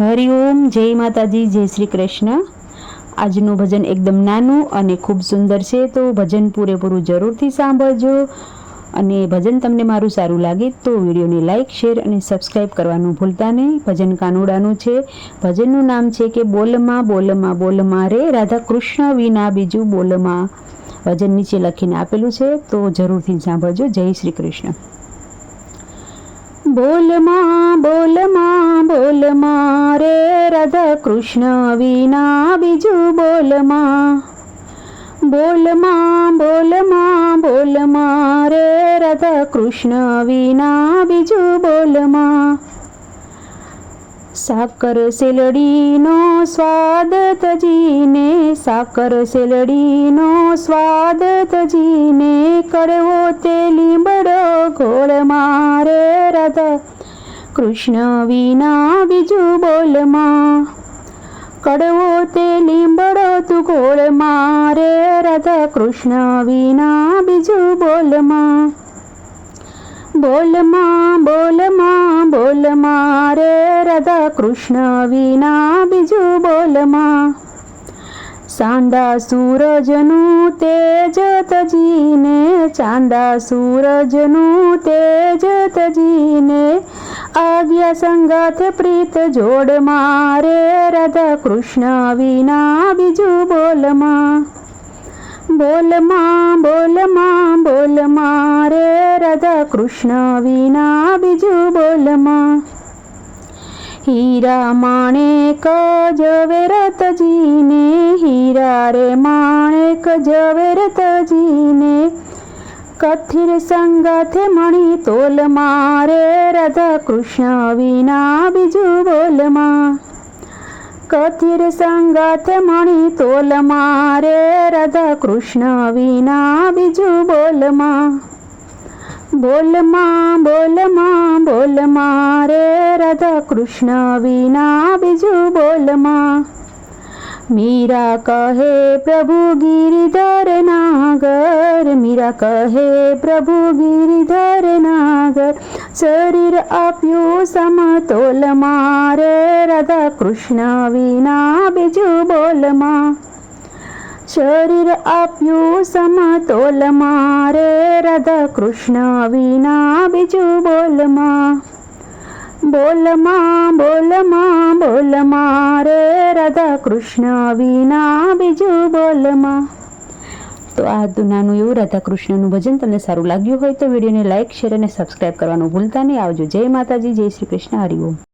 હરિઓમ જય માતાજી, જય શ્રી કૃષ્ણ. આજનું ભજન એકદમ નાનું અને ખૂબ સુંદર છે, તો ભજન પૂરેપૂરું જરૂરથી સાંભળજો. અને ભજન તમને મારું સારું લાગે તો વિડીયોને લાઈક, શેર અને સબસ્ક્રાઈબ કરવાનું ભૂલતા નહીં. ભજન કાનુડાનું છે. ભજનનું નામ છે કે બોલમાં બોલમાં બોલમાં રે રાધા કૃષ્ણ વિના બીજું બોલમાં. ભજન નીચે લખીને આપેલું છે, તો જરૂરથી સાંભળજો. જય શ્રી કૃષ્ણ. બોલમાં બોલમાં બોલમાં રે રાધા કૃષ્ણ વિના બીજું બોલમાં બોલમાં બોલમાં બોલમાં રે રાધા કૃષ્ણ વિના બીજું બોલમાં સાકર સેલડીનો સ્વાદ તજીને, સાકર સેલડીનો સ્વાદ તજીને કડવો તે લીંબડો ઘોળ મારે રાધા કૃષ્ણ વિના બીજું બોલમાં કડવો તે લીંબડો તું ઘોળ મારે રાધા કૃષ્ણ વિના બીજું બોલમાં બોલમાં બોલમાં બોલમાં રે રાધા કૃષ્ણ વિના બીજું બોલમાં ચાંદા સૂરજનું તેજ તજીને, ચાંદા સૂરજનું તેજ તજીને આજ્ઞા સંગાથ પ્રીત જોડ મારે રાધા કૃષ્ણ વિના બીજું બોલમાં બોલમાં બોલમાં બોલમાં રે રાધા કૃષ્ણ વિના બીજું બોલમાં હીરા માણેક ઝવેરતજીને હીરા રે માણેક ઝવેરતજીને કથિર સંગાથે મણી તોલ મારે રાધા કૃષ્ણ વિના બીજું બોલમાં. કથિર સંગાથ મણી તોલ મારે રાધા કૃષ્ણ વિના બીજું બોલમાં. બોલમાં બોલમાં બોલમાં રે રાધા કૃષ્ણ વિના બીજું બોલમાં મીરા કહે પ્રભુ ગિરિધર નાગર, મીરા કહે પ્રભુ ગિરિધર નાગર, શરીર આપ્યું સમતોલ મારે રાધા કૃષ્ણ વિના બીજું બોલમાં શરીર આપ્યું સમતોલમાં રાધા કૃષ્ણ વિના બીજું બોલમાં બોલમાં બોલમાં બોલમાં રે રાધા કૃષ્ણ વિના બીજું બોલમાં તો આ દુનાનું નાનું એવું રાધા કૃષ્ણનું ભજન. તમને સારું લાગ્યું હોય તો વિડીયોને લાઇક શેર અને સબસ્ક્રાઈબ કરવાનું ભૂલતા નહીં. આવજો. જય માતાજી, જય શ્રી કૃષ્ણ. હરિઓમ